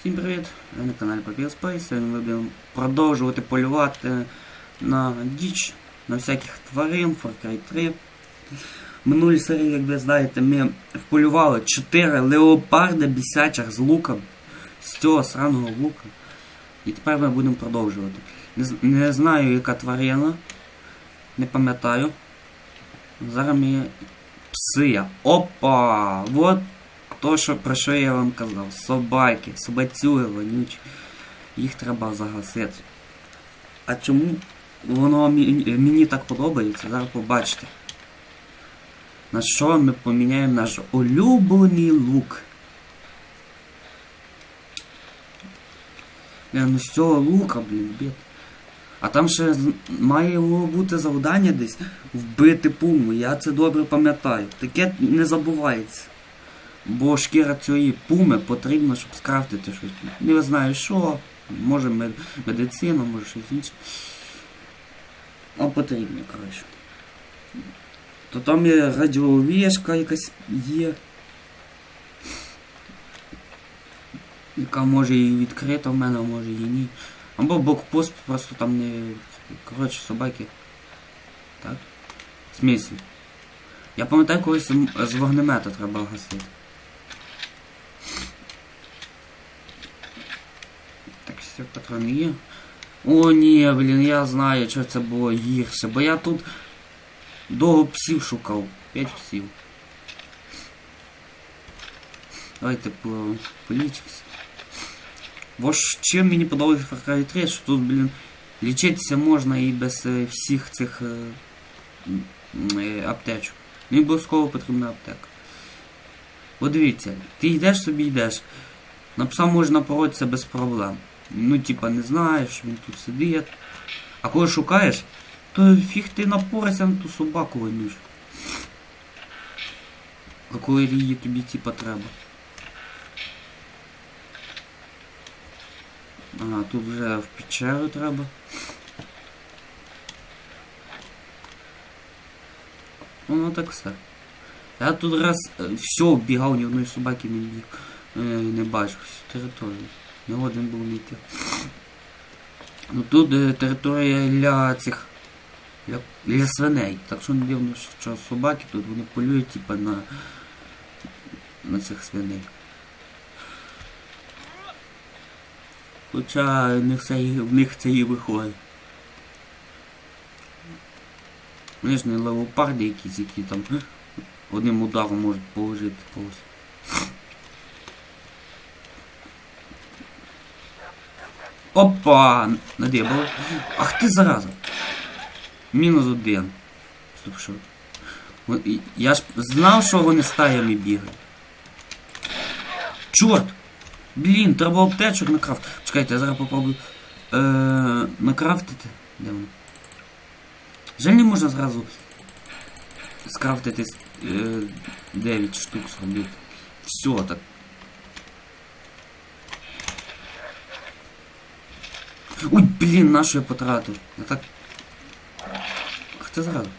Всім привіт! Ви на каналі Papier Space. Сьогодні ми будемо продовжувати полювати на діч, на всяких тварин, Far Cry 3. В минулій серії, як ви знаєте, ми вполювали 4 леопарда бісячих з луком, з цього сраного лука. І тепер ми будемо продовжувати. Не, не знаю, яка тварина, не пам'ятаю. Зараз ми пси. Опа! Вот то, що про що я вам казав. Собаки, собацюги вонючі. Їх треба загасити. А чому воно мені так подобається, зараз побачите. На що ми поміняємо наш улюблений лук. Не, ну з цього лука, блін, бід. А там ще має бути завдання десь вбити пуму. Я це добре пам'ятаю. Таке не забувається. Бо шкіра цієї пуми потрібно, щоб скрафтити щось. Не знаю що, може мед- медицина, може щось інше. А потрібно, коротше. То там є радіовішка якась є. Яка може і відкрита в мене, а може і ні. Або блокпост просто там не. Коротше, собаки. Так? В смислі? Я пам'ятаю, колись з вогнемета треба гасити. Так, все, патрони. О, ні, блін, я знаю, що це було гірше, бо я тут довго псів шукав. П'ять псів. Давайте по полічимось. Бо ж чим мені подобається Far Cry 3, що тут, блін, лічитися можна і без е, всіх цих е, е, аптечок. Не обов'язково потрібна аптека. От дивіться, ти йдеш собі йдеш. На пса можна напоротися без проблем. Ну, типа, не знаєш, він тут сидить. А коли шукаєш, то фіг ти напоришся на ту собаку вонючу. А коли її тобі типа треба. Ага, тут вже в печеру треба. Ну так все. Я тут раз е, все оббігав, ні одної собаки не біг. Е, не бачу всю територію. Не один був йти. Ну тут е, територія для цих. Для, для свиней. Так що не дивно, що собаки тут вони полюють типа на. на цих свиней. Хоча не все в них це і виходить. Вони ж не леопарди якісь, які там одним ударом можуть положити когось. Опа! Надибав. Ах ти зараза! Мінус один. Стоп, що? Я ж знав, що вони стаями бігають. Чорт! Блін, треба аптечок накрафт. Чекайте, я зараз попробую е, накрафтити. Де воно? Жаль, не можна зразу скрафтити е, 9 штук зробити. Все так. Ой, блін, на що я потратив? Я так. Ах ти зразу.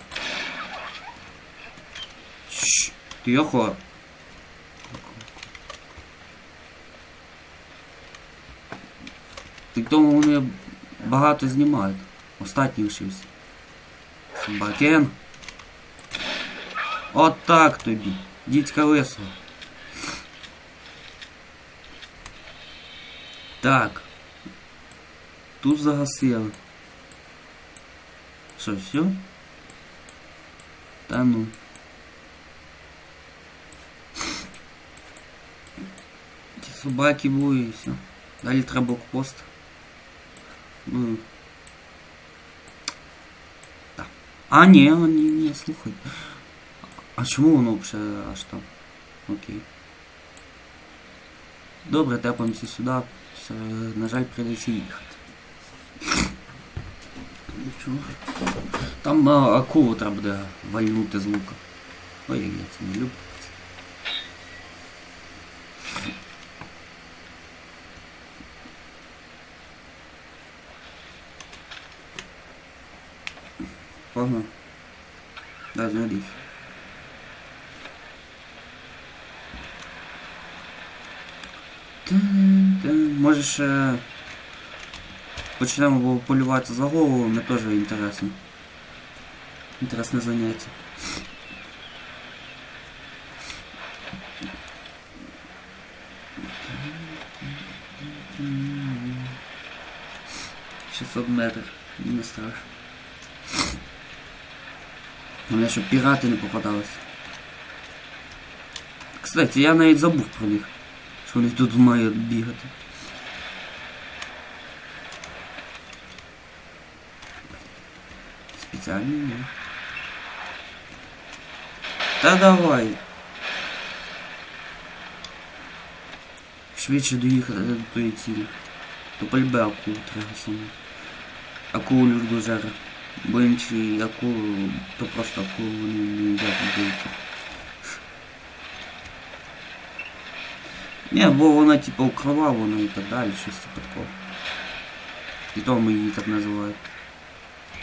Шш, тихо. І тому вони багато знімають. Остатній лишився. Собакен. От так тобі. Дідька весело. Так. Тут загасили. Що, все? Та ну. Ті собаки були і все. Далі треба блокпост. Ну. Так. А, ні, ні, ні, слухай. А чому воно взагалі аж там? Окей. Добре, тепаємося сюди. Все, на жаль, прийдеться їхати. Нічого. Там а, акулу треба буде вальнути з лука. Ой, я це не люблю. Погнал. Да, знайдись. Та-дам. Ти можеш е, почнемо полювати за голову, мені теж інтересно. Інтересне заняття. Метрів, не страшно. Головне, щоб пірати не попадались. Кстати, я навіть забув про них. Що вони тут мають бігати. Спеціально ні. Та давай. Швидше доїхати до тої цілі. То пальбе акулу треба саме. Акулу люблю зараз. Бо інші акулу, то просто акулу вони не їдять дійти. Ні, бо вона типу окровавлена і так далі, щось типу такого. І тому її так називають.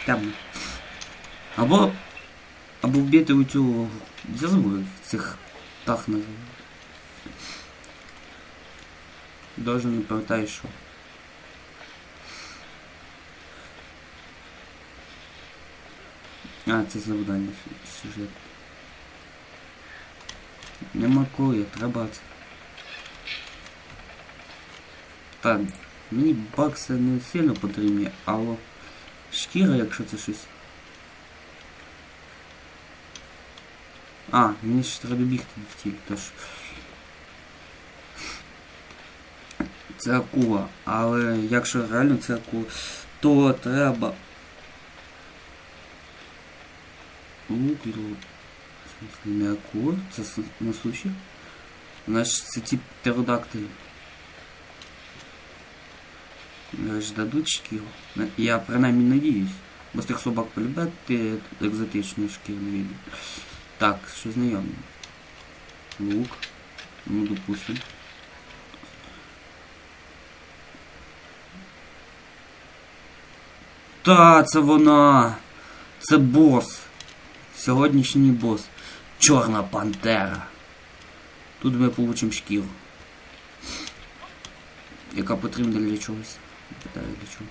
Темно. Або. Або вбити у цю. Я забув, як цих птах називають. Даже не пам'ятаю, що. А, це завдання сю- сюжет. Нема коли, треба це. Так, мені бакси не сильно потрібні, але шкіра, якщо це щось. А, мені ще треба бігти тільки, тож. Це акула, але якщо реально це акула, то треба. Лук лук. В смысле, не акула, це на суші. Значить, це тип птеродактилі. Ж дадуть шкіру. Я принаймні надіюсь. Бо з тих собак полюбити екзотичні шкіри не відео. Так, що знайоме. Лук. Ну, допустим. Та, це вона. Це бос. Сьогоднішній бос. Чорна пантера. Тут ми получимо шкіру. Яка потрібна для чогось. Не Питаю для чого.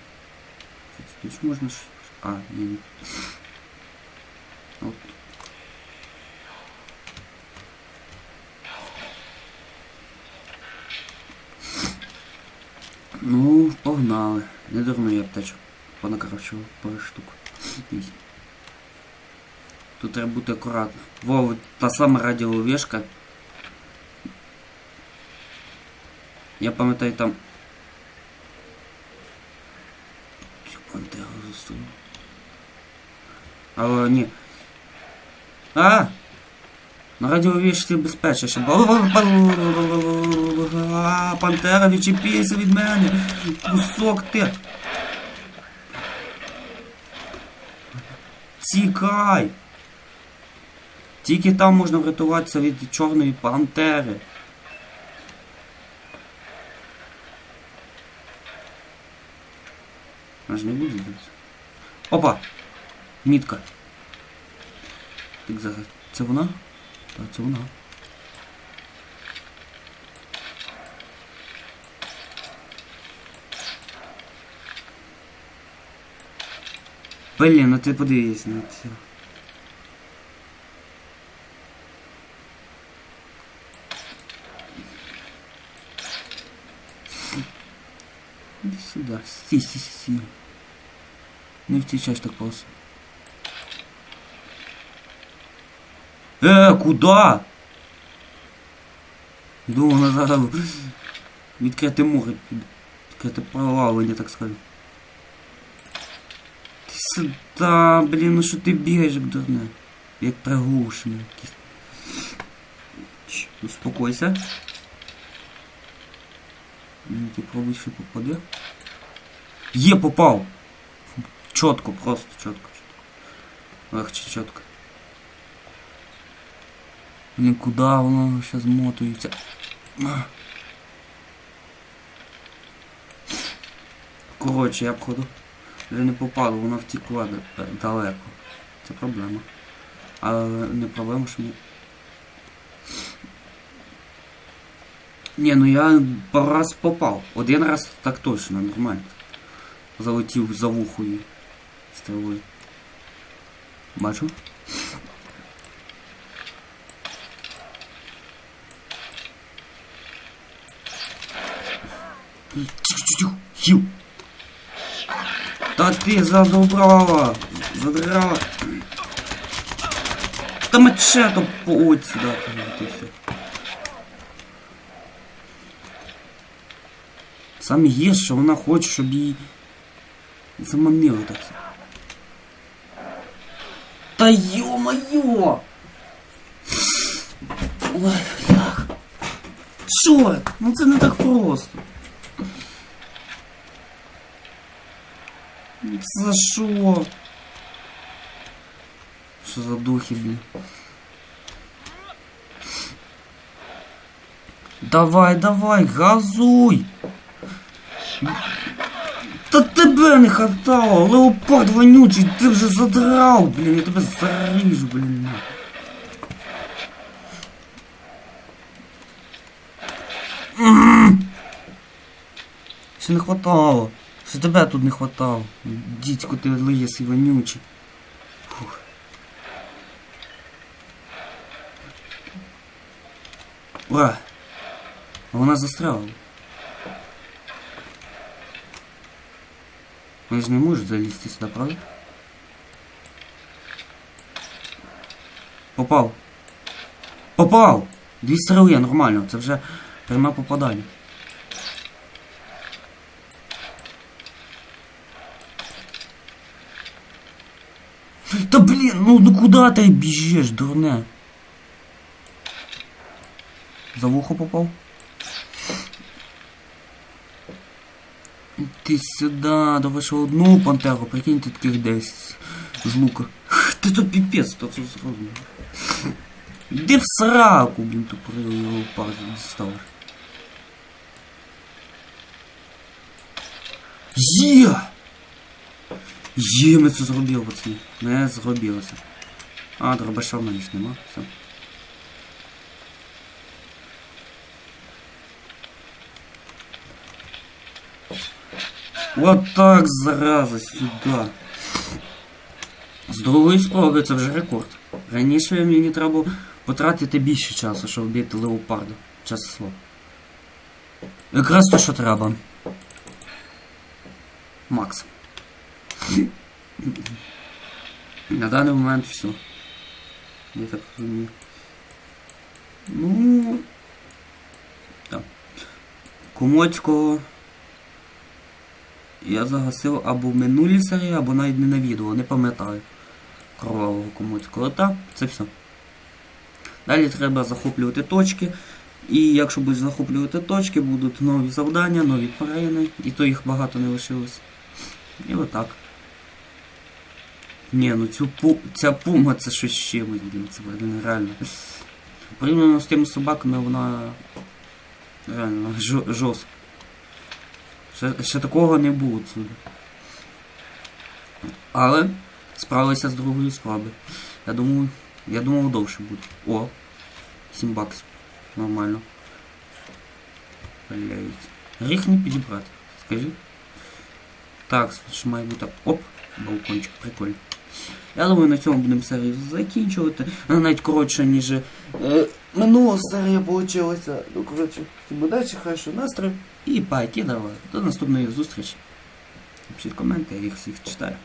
Кстати, Тут ж можна щось. А, ні, ні. От. Ну, погнали. Не дурно я аптечок. Понакрафчував пару штук. Вісім. Тут треба бути акуратно. Во, от та сама радіовішка. Я пам'ятаю там. Цю пантеру зустрів. Але ні. А! На радіовішці безпечніше. Пантера, відчепися від мене. Кусок ти. Тікай! Тільки там можна врятуватися від чорної пантери. Аж не буде зараз. Опа! Мітка. Так зараз. Це вона? Так, це вона. Блін, ну ти подивись на це. Иди сюда. Си, си, си, си. Не втечаешь так просто. Э, куда? Думав, на зараз відкрите море піде. Відкрите плавання, так сказати. Ти сюда, блін, ну що ти бігаєш, дурне? Як приглушений якийсь. Успокойся. Ну, Ти пробуй ще попаде. Є, попав! Чітко, просто чітко, чітко. Легче чітко. Блін, куди воно зараз мотується? Коротше, я походу вже не попало, воно втекла да- далеко. Це проблема. Але не проблема, що мені. Ні, ну я пару раз попав. Один раз так точно, нормально. Залетів за вухою стрілою. Бачу? Хил. Та ти задобрала, задрала. Та мачете по от сюди. Ти все. Саме гірше, що вона хоче, щоб її заманило так. Та йо-моє! Ой, як? Чорт, ну це не так просто. За що? Що за духи, блін? Давай, давай, газуй! Та тебе не хватало, леопард вонючий, ти вже задрав, блін, я тебе заріжу, блін. Ще не хватало. Ще тебе тут не хватало. Дідько ти лисий вонючий. Фух. А Вона застряла. Вони ж не можуть залізти сюди, правда? Попав. Попав! Дві стріли, нормально, це вже пряме попадання. Та блін, ну, ну куди ти біжиш, дурне? За вухо попав? Ти сюди, давай ще одну пантеру, прикинь, ти таких 10 з лука. Ти то піпець, то це зробив. Іди в сраку, блін, тупорив його пару дістав. Є! Є, ми це зробили, пацани. Не зробилося. А, дробаша в мене ж нема, все. Вот так, зараза, сюди. З другої спроби це вже рекорд. Раніше мені треба потратити більше часу, щоб вбити леопарда. Чесне слово. Якраз то, що треба. Макс. На даний момент все. Я так розумію. Ну. Так. Комоцького. Я загасив або в минулій серії, або навіть не на відео, не пам'ятаю. Кровавого комуцького. Так, це все. Далі треба захоплювати точки. І якщо будуть захоплювати точки, будуть нові завдання, нові тварини, і то їх багато не лишилось. І отак. Ні, ну цю пу... ця пума це щось чимось, блін, це блін, реально. Порівняно з тими собаками вона реально жо- жорстка. Ще, ще такого не було сюди. Але справилися з другої спроби. Я думаю, я думав довше буде. О! 7 баксів. Нормально. Блять. Гріх не підібрати. Скажи. Так, має бути. Оп! Балкончик, прикольно. Я думаю, на цьому будемо серію закінчувати. Вона навіть коротше, ніж е, минула серія вийшла. Ну, коротше, всім удачі, хорошого настрою. І пайки давай. До наступної зустрічі. Пишіть коменти, я їх всіх читаю.